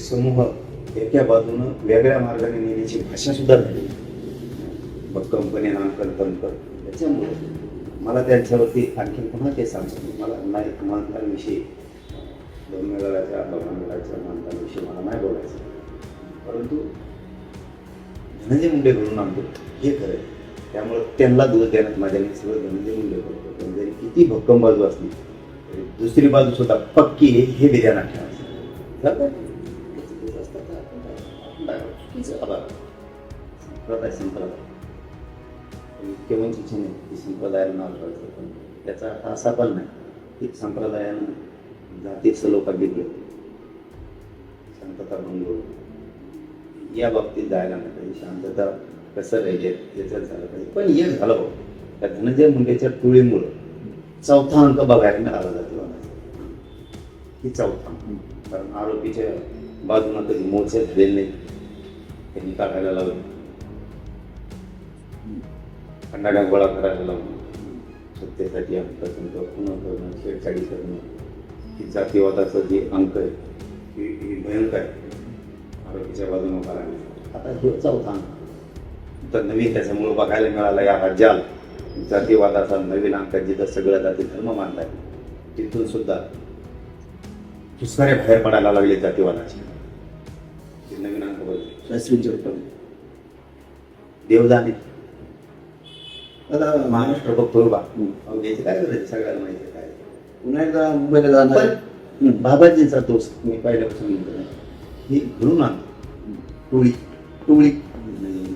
समूह एका बाजूनं वेगळ्या मार्गाने नेण्याची भाषा सुद्धा झाली. भक्कमपणे नामकन तंत्र त्याच्यामुळे मला त्यांच्यावरती आणखी पुन्हा ते सांगतो मला नाही मानतांविषयी धर्मगडाच्या भगवानगडाच्या मानतांविषयी मला नाही बोलायचं. परंतु धनंजय मुंडे घडून आणतो. हे खरं आहे. त्यामुळं त्यांना दोष देण्यात माझ्या नाही सगळं धनंजय मुंडे करतो. पण जरी किती भक्कम बाजू असली तरी दुसरी बाजू सुद्धा पक्की हे बी ध्यानात ठेवायचं आपण काय करू? संप्रदाय. संप्रदाय पण नाही की संप्रदायाला नाव ठेवायचं पण त्याचा अर्थ असा पण नाही की संप्रदायानं जातीचं लोक घेतले शांतता भंग या बाबतीत जायला नाही पाहिजे. शांतता कसं राहिले याच्यात झालं पाहिजे. पण हे झालं हो. त्या धनंजय मुंडेच्या टोळीमुळं चौथा अंक बघायला मिळाला जातो. ही चौथा. कारण आरोपीच्या बाजूनं कधी मोर्चे झालेले नाही. त्यांनी काढायला लावले खंडाड्या गोळा करायला लावून सत्तेसाठी अंकसंत पुन्हा करणं छेडछाडी करणं ही जातीवादाचं जे अंक आहे ही ही भयंकर आहे. आरोपीच्या बाजूने करायला आता हे चौथा अंक. तर नवीन त्याच्यामुळं बघायला मिळाला या राज्याला. जातीवादाचा नवीन अंक जिथं सगळं जाती धर्म मानलाय तिथून सुद्धा दुसरे बाहेर पडायला लागले जातीवादाचे. उत्तम देवदाने. आता महाराष्ट्र बघतोय बा अहो, याची काय करायचं सगळ्याला माहिती काय? पुन्हा एकदा मुंबईला जाणार बाबाजींचा दोष मी पहिल्यापासून ही घडून आणतो टोळी. टोळी. म्हणजे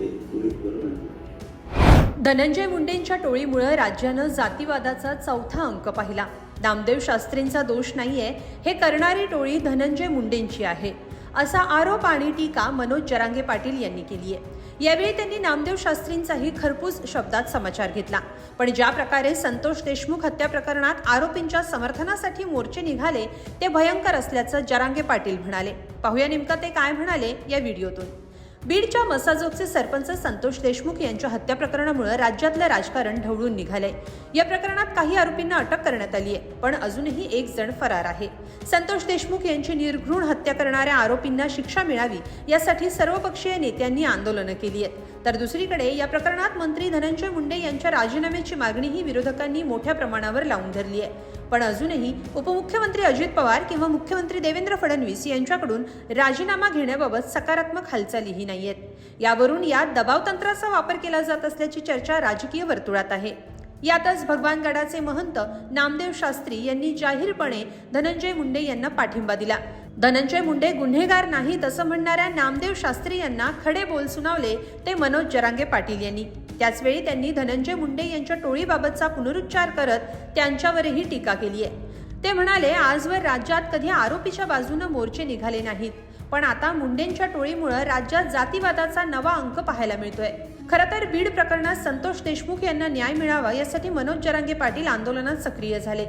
धनंजय मुंडेंच्या टोळीमुळे राज्यानं जातीवादाचा चौथा अंक पाहिला. नामदेव शास्त्रींचा दोष नाहीये. हे करणारी टोळी धनंजय मुंडेंची आहे. असा आरोप आणि टीका मनोज जरांगे पाटील यांनी केली आहे. यावेळी त्यांनी नामदेव शास्त्रींचाही खरपूस शब्दात समाचार घेतला. पण ज्या प्रकारे संतोष देशमुख हत्या प्रकरणात आरोपींच्या समर्थनासाठी मोर्चे निघाले ते भयंकर असल्याचं जरांगे पाटील म्हणाले. पाहूया नेमकं ते काय म्हणाले या व्हिडिओतून. बीडच्या मसाजोगचे सरपंच संतोष देशमुख यांच्या हत्या प्रकरणामुळे राज्यातलं राजकारण ढवळून निघालंय. या प्रकरणात काही आरोपींना अटक करण्यात आली आहे पण अजूनही एक जण फरार आहे. संतोष देशमुख यांची निर्घृण हत्या करणाऱ्या आरोपींना शिक्षा मिळावी यासाठी सर्वपक्षीय नेत्यांनी आंदोलनं केली आहेत तर दुसरीकडे या प्रकरणात मंत्री धनंजय मुंडे यांच्या राजीनाम्याची मागणीही विरोधकांनी मोठ्या प्रमाणावर लावून धरली आहे पण अजूनही उपमुख्यमंत्री अजित पवार किंवा मुख्यमंत्री देवेंद्र फडणवीस यांच्याकडून राजीनामा घेण्याबाबत सकारात्मक हालचालीही नाहीयेत. यावरून यात दबाव तंत्राचा वापर केला जात असल्याची चर्चा राजकीय वर्तुळात आहे. यातच भगवानगडाचे महंत नामदेव शास्त्री यांनी जाहीरपणे धनंजय मुंडे यांना पाठिंबा दिला. धनंजय मुंडे गुन्हेगार नाहीत असं म्हणणाऱ्या नामदेव शास्त्री यांना खडे बोल सुनावले ते मनोज जरांगे पाटील यांनी. त्याचवेळी त्यांनी धनंजय मुंडे यांच्या टोळीबाबतचा पुनरुच्चार करत त्यांच्यावरही टीका केली आहे. ते म्हणाले आजवर राज्यात कधी आरोपीच्या बाजूनं मोर्चे निघाले नाहीत. पण आता मुंडेंच्या टोळीमुळे राज्यात जातीवादाचा नवा अंक पाहायला मिळतोय. खरं तर बीड प्रकरणात संतोष देशमुख यांना न्याय मिळावा यासाठी मनोज जरांगे पाटील आंदोलनात सक्रिय झाले.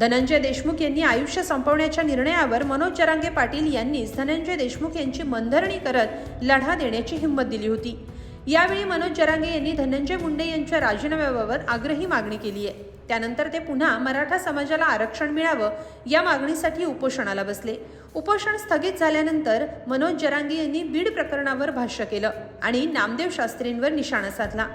धनंजय देशमुख यांनी आयुष्य संपवण्याच्या निर्णयावर मनोज जरांगे पाटील यांनीच धनंजय देशमुख यांची मनधरणी करत लढा देण्याची हिंमत दिली होती. यावेळी मनोज जरांगे यांनी धनंजय मुंडे यांच्या राजीनाम्याबाबत आग्रही मागणी केली आहे. त्यानंतर ते पुन्हा मराठा समाजाला आरक्षण मिळावं या मागणीसाठी उपोषणाला बसले. उपोषण स्थगित झाल्यानंतर मनोज जरांगे यांनी बीड प्रकरणावर भाष्य केलं आणि नामदेव शास्त्रींवर निशाणा साधला.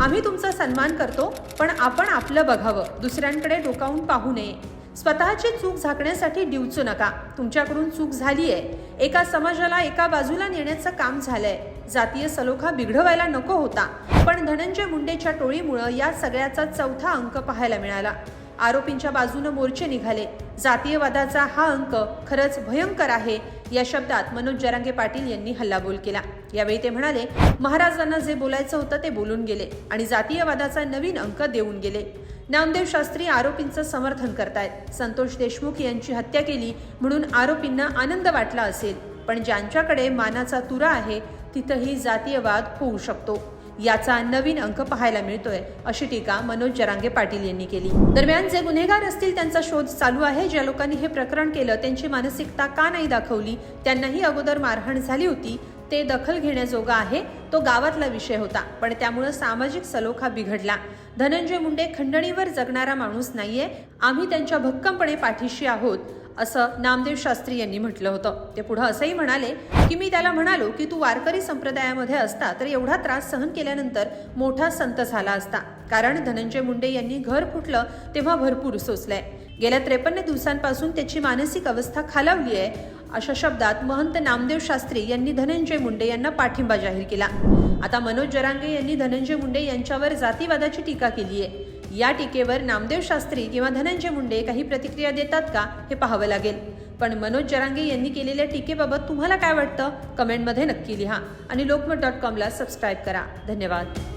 आम्ही तुमचा सन्मान करतो पण आपण आपलं बघावं दुसऱ्यांकडे डोकावून पाहू नये. स्वतःची चूक झाकण्यासाठी डिवचू नका. तुमच्याकडून चूक झालीये. एका समाजाला एका बाजूला नेण्याचं काम झालंय. जातीय सलोखा बिघडवायला नको होता. पण धनंजय मुंडेच्या टोळीमुळं या सगळ्याचा चौथा अंक पाहायला मिळाला. आरोपींच्या बाजूनं मोर्चे निघाले. जातीयवादाचा हा अंक खरंच भयंकर आहे या शब्दात मनोज जरांगे पाटील यांनी हल्लाबोल केला. यावेळी ते म्हणाले महाराजांना जे बोलायचं होतं ते बोलून गेले आणि जातीयवादाचा नवीन अंक देऊन गेले. नामदेव शास्त्री आरोपींचं समर्थन करतायत. संतोष देशमुख यांची हत्या केली म्हणून आरोपींना आनंद वाटला असेल. पण ज्यांच्याकडे मानाचा तुरा आहे तिथंही जातीयवाद होऊ शकतो. याचा नवीन अंक पाहायला मिळतोय अशी टीका मनोज जरांगे पाटील यांनी केली. दरम्यान जे गुन्हेगार असतील त्यांचा शोध चालू आहे ज्या लोकांनी हे प्रकरण केलं त्यांची मानसिकता का नाही दाखवली त्यांनाही अगोदर मारहाण झाली होती ते दखल घेण्याजोगा आहे तो गावातला विषय होता पण त्यामुळे सामाजिक सलोखा बिघडला. धनंजय मुंडे खंडणीवर जगणारा माणूस नाहीये आम्ही त्यांच्या भक्कमपणे पाठीशी आहोत असं नामदेव शास्त्री यांनी म्हटलं होतं. ते पुढं असंही म्हणाले की मी त्याला म्हणालो की तू वारकरी संप्रदायामध्ये असता तर एवढा त्रास सहन केल्यानंतर मोठा संत झाला असता. कारण धनंजय मुंडे यांनी घर फुटलं तेव्हा भरपूर सोसलंय. गेल्या त्रेपन्न दिवसांपासून त्याची मानसिक अवस्था खालावली आहे अशा शब्दात महंत नामदेव शास्त्री यांनी धनंजय मुंडे यांना पाठिंबा जाहीर केला. आता मनोज जरांगे यांनी धनंजय मुंडे यांच्यावर जातीवादाची टीका केली आहे या टीकेवर नामदेव शास्त्री किंवा धनंजय मुंडे काही प्रतिक्रिया देतात का हे पाहावं लागेल. पण मनोज जरांगे यांनी केलेल्या टीकेबाबत तुम्हाला काय वाटतं? कमेंटमध्ये नक्की लिहा आणि लोकमत डॉट कॉमला सबस्क्राईब करा. धन्यवाद.